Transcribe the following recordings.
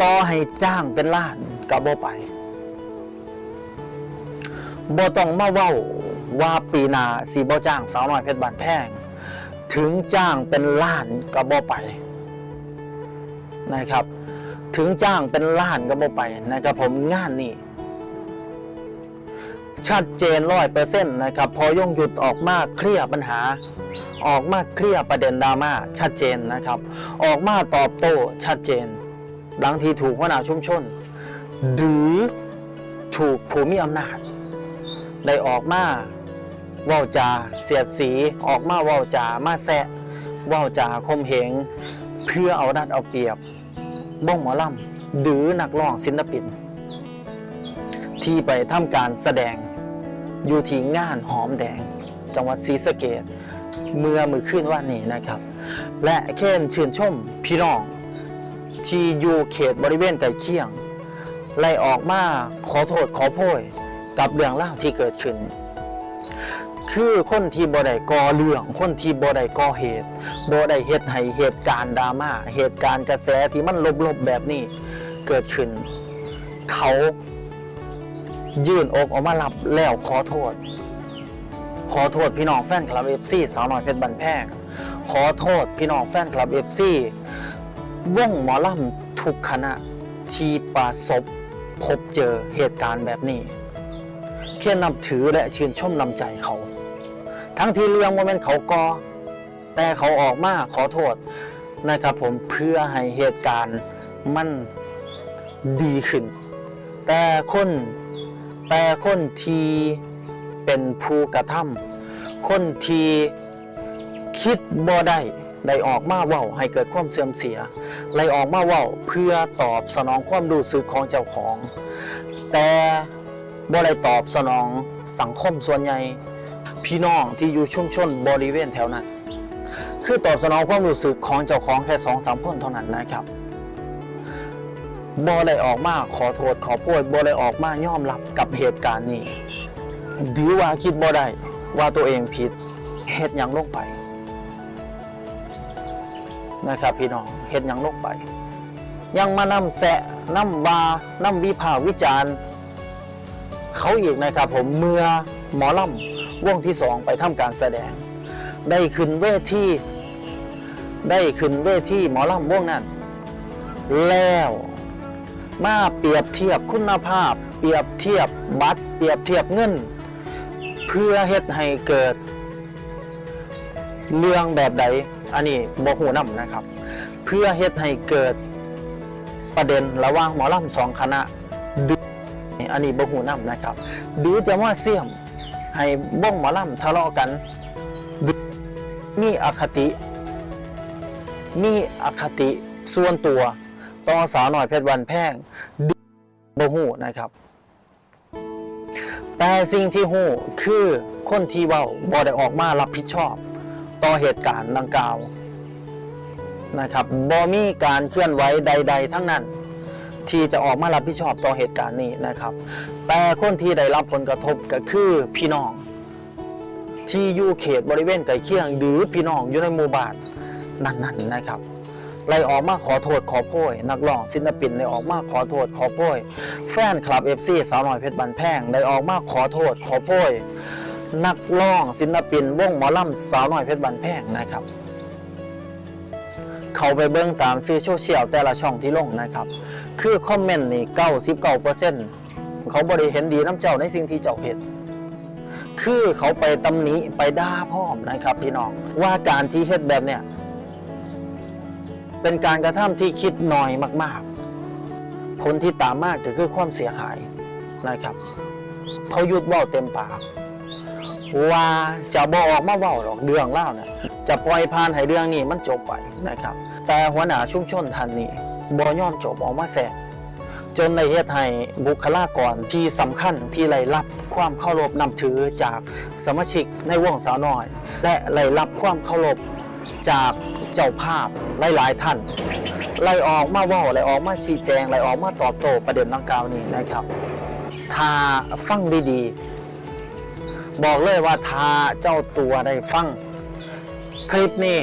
ต่อให้จ้างเป็นล้านก็บ่ไปบ่ต้องมาเว้าว่าปีนาสิบ่จ้างสาวน้อยเพชรบานแพง ถึงจ้างเป็นล้านก็บ่ไปนะครับ ถึงจ้างเป็นล้านก็บ่ไปนะครับผมงานนี่ชัดเจนร้อยเปอร์เซ็นต์นะครับพอยงหยุดออกมาเคลียร์ปัญหา ออกมาเคลียร์ประเด็นดราม่าชัดเจนนะครับ ออกมาตอบโต้ชัดเจน ดังทีถูกหัวหน้าชุมชน หรือถูกผู้มีอำนาจ ได้ออกมาว้าจาเสียดสีออกมาว้าจามาแซะว้าจาคมเหง เพื่อเอาดัดเอาเปรียบบ้องหมอลำหรือนักร้องศิลปิน ที่ไปทำการแสดงอยู่ที่งานหอมแดง จังหวัดศรีสะเกดเมื่อมือขึ้นว่านี้นะครับ และเค้นชื่นชมพี่น้อง ที่อยู่เขตบริเวณใกล้เคียงไล่ออกมาขอโทษขอโพยกับเรื่องเล่าวที่เกิดขึ้น คือคนที่บ่ได้ก่อเรื่อง คนที่บ่ได้ก่อเหตุบ่ได้เฮ็ดให้เหตุการณ์ดราม่าเหตุการณ์กระแสที่มันลบๆแบบนี้เกิดขึ้น เขายื่นอกออกมารับแล้วขอโทษ ขอโทษพี่น้องแฟนคลับเอฟซีสาวน้อยเพชรบันแพงขอโทษพี่น้องแฟนคลับเอฟซี วงหมอลำทุกคณะที่ประสบพบเจอเหตุการณ์แบบนี้เพียงนับถือและชื่นชมนำใจเขา ทั้งที่เรื่องว่าเป็นเขากอแต่เขาออกมาขอโทษนะครับผมเพื่อให้เหตุการณ์มันดีขึ้น แต่คนแต่คนที่เป็นผู้กระทำคนที่คิดบ่ได้ ได้ออกมาเว้าให้เกิดความเสื่อมเสียไล่ออกมาเว้าเพื่อตอบสนองความรู้สึกของเจ้าของ แต่บ่ได้ตอบสนองสังคมส่วนใหญ่ พี่น้องที่อยู่ชุมชนบริเวณแถวนั้น คือตอบสนองความรู้สึกของเจ้าของแค่สองสามคนเท่านั้นนะครับบ่ได้ออกมาขอโทษขอโพยบ่ได้ออกมายอมรับกับเหตุการณ์นี้หรือว่าคิดบ่ได้ว่าตัวเองผิดเฮ็ดหยังลงไป นะครับ พี่น้องเฮ็ดหยังลงไป ยังมานำแสะนำวานำวิพาวิจารณ์ เขาอีกนะครับ ผมเมื่อหมอลำวงที่สองไปทำการแสดง ได้ขึ้นเวทีได้ขึ้นเวทีหมอลำวงนั้น แล้วมาเปรียบเทียบคุณภาพ เปรียบเทียบบัตร เปรียบเทียบเงิน เพื่อเฮ็ดให้เกิด เรื่องแบบใดอันนี้บอกหูนำนะครับ เพื่อเฮ็ดให้เกิดประเด็นระหว่างหมอลำสองคณะดืออันนี้บอกหูนำนะครับหรือจะว่าเสี่ยมให้บ้องหมอลำทะเลาะกัน มีอคติ มีอคติส่วนตัวต่อสาวหน่อยเพชรวันแพงดือบหูนะครับแต่สิ่งที่หูคือคนที่เว้าบ่ได้ออกมารับผิดชอบ ต่อเหตุการณ์ดังกล่าวนะครับบ่มีการเคลื่อนไหวใด ๆ ทั้งนั้น ที่จะออกมารับผิดชอบต่อเหตุการณ์นี้นะครับ แต่คนที่ได้รับผลกระทบก็คือพี่น้อง ที่อยู่เขตบริเวณใกล้เคียง หรือพี่น้องอยู่ในหมู่บ้านนั้นๆนะครับไล่ออกมาขอโทษขอโพยนักร้องศิลปินได้ออกมาขอโทษขอโพยแฟนคลับ FC สาวน้อยเพชรบันแพงได้ออกมาขอโทษขอโพย นักร้องศิลปินวงหมอลำสาวน้อยเพชรบันแพงนะครับ เขาไปเบิ้งตามซื้อโซเชียลแต่ละช่องที่ลงนะครับ คือคอมเมนต์นี่เก้าสิบเก้าเปอร์เซ็นต์เขาบริเห็นดีน้ำเจ้าในสิ่งที่เจ้าเห็นคือเขาไปตำหนิไปด่าพ่อมนะครับพี่น้องว่าการที่เฮ็ดแบบเนี้ยเป็นการกระทำที่คิดน้อยมาก ๆ ผลที่ตามมากก็คือความเสียหายนะครับ เขายุดบ้าเต็มปาก ว่าจะบอออกมาเว้าหรอกเรื่องเล่าวนะจะปล่อยผ่านให้เรื่องนี้มันจบไปนะครับ แต่หัวหน้าชุมชนท่านนี้บอย่อมจบออกมาแสจนในเหตุให้บุคลากรที่สำคัญที่ได้รับความเคารพนำถือจากสมาชิกในวงสาวน้อย และได้รับความเคารพจากเจ้าภาพหลายๆท่านไล่ออกมาว่าไล่ออกมาชี้แจงไล่ออกมาตอบโต้ประเด็นดังกล่าวนี้นะครับ ถ้าฟังดีๆ บอกเลยว่าถ้าเจ้าตัวได้ฟัง คลิปนี้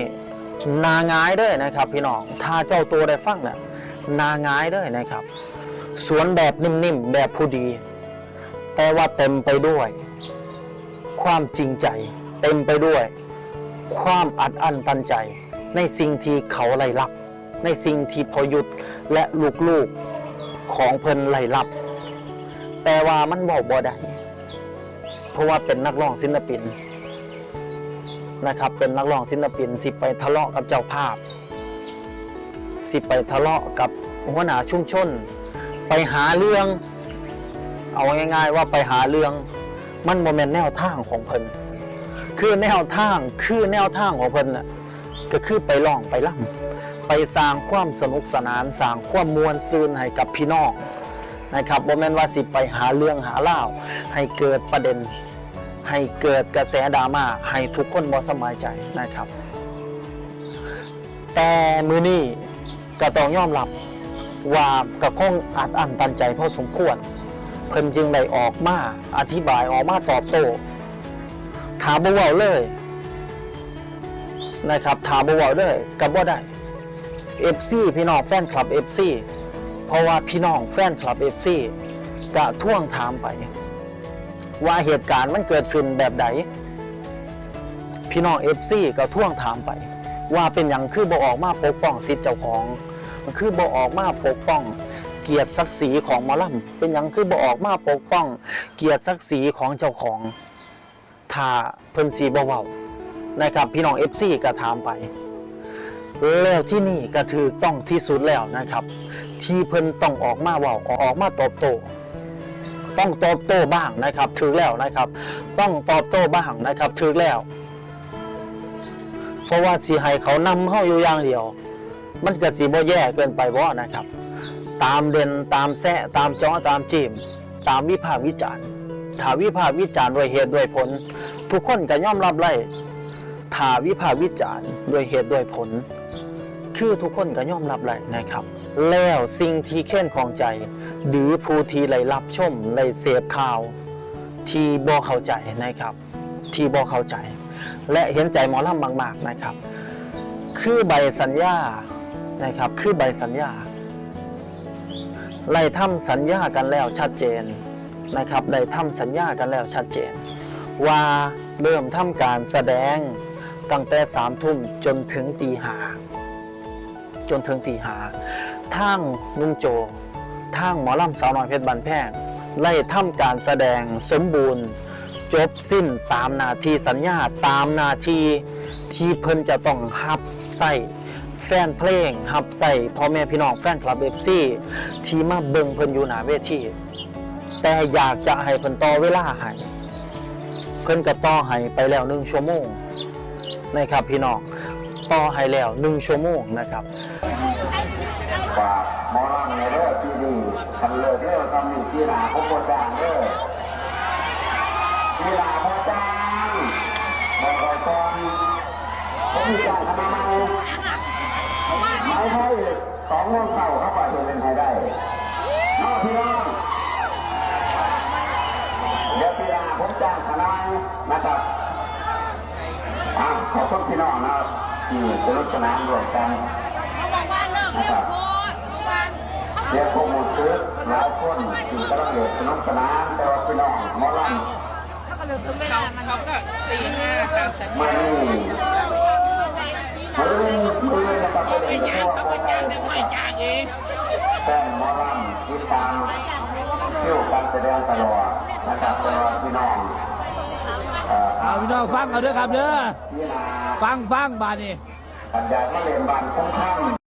นาง่ายด้วยนะครับ พี่น้องถ้าเจ้าตัวได้ฟังเนี่ยนาง่ายเลยนะครับ สวนแบบนิ่มๆแบบผู้ดี แต่ว่าเต็มไปด้วย ความจริงใจ เต็มไปด้วย ความอัดอั้นตันใจ ในสิ่งที่เขาไล่ลับในสิ่งที่พอยุทธและลูกๆของเพิ่นไล่ลับ แต่ว่ามันบอกบ่ได้ เพราะว่าเป็นนักร้องศิลปินนะครับ เป็นนักร้องศิลปิน สิไปทะเลาะกับเจ้าภาพ สิไปทะเลาะกับหัวหน้าชุมชน ไปหาเรื่อง เอาง่าย ๆ ว่าไปหาเรื่องมันโมเมนต์แนวทางของเพิ่นคือแนวทางคือแนวทางของเพิ่นน่ะก็คือไปร้องไปล่ำไปสร้างความสนุกสนานสร้างความมวลซืนให้กับพี่น้องนะครับโมเมนต์ว่าสิไปหาเรื่องหาเล่าให้เกิดประเด็น ให้เกิดกระแสดราม่าให้ทุกคนบ่สบายใจนะครับ แต่มือนี้ก็ต้องยอมรับว่ากระคงอัดอั้นตันใจพอสมควร เพิ่นจึงได้ออกมาอธิบายออกมาตอบโต้ถามบ่เว้าเลยนะครับถามบ่เว้าเลยก็บ่ได้ FC พี่น้องแฟนคลับ FC เพราะว่าพี่น้องแฟนคลับ FC ก็ท่วงถามไป ว่าเหตุการณ์มันเกิดขึ้นแบบใดพี่น้อง FC ก็ท่วงถามไป ว่าเป็นอย่างคือบ่ออกมาปกป้องสิทธิ์เจ้าของ คือบ่ออกมาปกป้อง เกียรติศักดิ์ศรีของมอลำเป็นอย่างคือบ่ออกมาปกป้อง เกียรติศักดิ์ศรีของเจ้าของถ้าเพิ่นสีบ่เว้านะครับพี่น้อง FC ก็ถามไปแล้วที่นี่ก็ถือต้องที่สุดแล้วนะครับ ที่เพิ่นต้องออกมาเว้าออกมาตอบโต้ ต้องตอบโต้บ้างนะครับถือแล้วนะครับ ต้องตอบโต้บ้างนะครับถือแล้ว เพราะว่าสีให้เขานำเข้าอยู่อย่างเดียว มันก็สีบ่แย่เกินไปบ่นะครับ ตามเด่นตามแซะตามจ้อตามจีมตามวิพากษ์วิจารณ์ถ้าวิพากษ์วิจารณ์ด้วยเหตุด้วยผล ทุกคนก็ย่อมรับไล่ถ้าวิพากษ์วิจารณ์ด้วยเหตุด้วยผล คือทุกคนก็ย่อมรับไล่นะครับ แล้วสิ่งที่เค้นของใจ หรือผู้ที่ไหลรับชมไหลเสพข่าว ที่บ่เข้าใจนะครับ ที่บ่เข้าใจ และเห็นใจหมอลำมาก ๆนะครับ คือใบสัญญานะครับ คือใบสัญญาไล่ทำสัญญากันแล้วชัดเจนนะครับได้ทำสัญญากันแล้วชัดเจน ว่าเริ่มทำการแสดงตั้งแต่สามทุ่มจนถึงตีห้า จนถึงตีหาทางนุ่มโจทางหมอลำสาวน้อยเพชรบันแพงไล่ทำการแสดงสมบูรณ์ จบสิ้นตามนาทีสัญญาตามนาทีที่เพิ่นจะต้องฮับใส่แฟนเพลงฮับใส่พ่อแม่พี่น้องแฟนคลับเอฟซีที่มาเบิ่งเพิ่นอยู่หนาเวทีแต่อยากจะให้เพิ่นต่อเวลาให้เพิ่นก็ต่อให้ไปแล้วหนึ่งชั่วโมงนะครับพี่น้อง ต่อให้แล้วหนึ่งชั่วโมงนะครับฝากมอลำในเด้อที่นี่คันเลิกเด้อทำนี่ที่นาเขาโคตรดังเด้อที่นาพอจังบอกก่อนก่อนผมมีการทำมาใหมไม่ใช่สองโมงเช้าเข้าไปจะเป็นไทยได้นอกพี่น้องเดี๋ยวพี่นาผมจ้างทนายนะครับอ่าขอบคุณพี่น้องนะครับ ที่สนุกสนานร่วมกันเขาบอกว่าเร็วโพดเมื่อวานเขาเรียกพวกหมดซื้อหลายคนอยู่กำลังเดือดสนุกสนานแต่ว่าพี่น้องมอลเขาก็เลยถึงเวลามันเขาก็ตีห้าตามสัญญามือมือจะต้องไปไอ้เรียาตัวเขาโปรก็แกรจ้างแต่ไม่จ้างเองแป้งหมอลำติดตามเที่ยวการแสดงตลอดนะครับแต่ว่าพี่น้อง เอาพี่น้องฟังเอาเด้อครับเด้อพี่นาฟังฟังบาดนี่